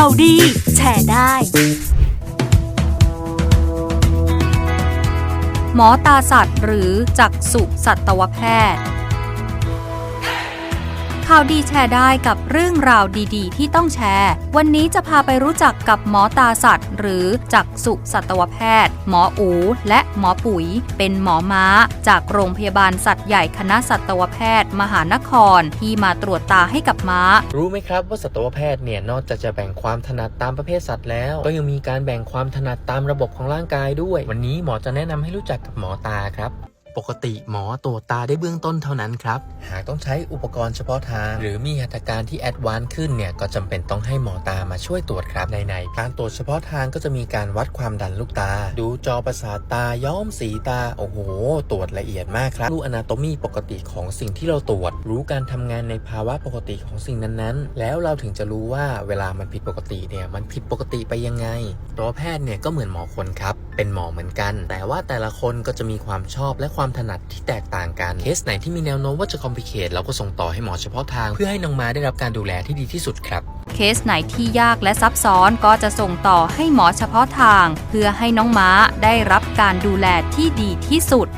ข่าวดี แชร์ได้ หมอตาสัตว์หรือจักษุสัตวแพทย์ ข่าวดีแชร์ได้กับเรื่องราวดีๆ ที่ต้องแชร์ วันนี้จะพาไปรู้จักกับหมอตาสัตว์ หรือจักษุสัตวแพทย์ หมออู และหมอปุ๋ย เป็นหมอม้า จากโรงพยาบาลสัตว์ใหญ่คณะสัตวแพทย์ มหานครที่มาตรวจตาให้กับม้า รู้ไหมครับว่าสัตวแพทย์เนี่ยนอกจากจะแบ่งความถนัดตามประเภทสัตว์แล้ว ก็ยังมีการแบ่งความถนัดตามระบบของร่างกายด้วย วันนี้หมอจะแนะนำให้รู้จักกับหมอตาครับ ปกติหมอตรวจตาได้เบื้องต้นเท่านั้นครับ หากต้องใช้อุปกรณ์เฉพาะทาง หรือมีหัตถการที่แอดวานซ์ขึ้นเนี่ยก็จำเป็นต้องให้หมอตามาช่วยตรวจครับในในการตรวจเฉพาะทางก็จะมีการวัดความดันลูกตา ดูจอประสาทตาย้อมสีตาโอ้โห ตรวจละเอียดมากครับรู้อนาโตมีปกติของสิ่งที่เราตรวจ รู้การทำงานในภาวะปกติของสิ่งนั้นๆ แล้วเราถึงจะรู้ว่าเวลามันผิดปกติเนี่ยมันผิดปกติไปยังไงตัวแพทย์เนี่ยก็เหมือนหมอคนครับ เป็นหมอเหมือนกัน แต่ว่าแต่ละคนก็จะมีความชอบและความถนัดที่แตกต่างกัน เคสไหนที่มีแนวโน้มว่าจะคอมพลิเคทเราก็ส่งต่อให้หมอเฉพาะทาง เพื่อให้น้องม้าได้รับการดูแลที่ดีที่สุดครับ เคสไหนที่ยากและซับซ้อนก็จะส่งต่อให้หมอเฉพาะทาง เพื่อให้น้องม้าได้รับการดูแลที่ดีที่สุด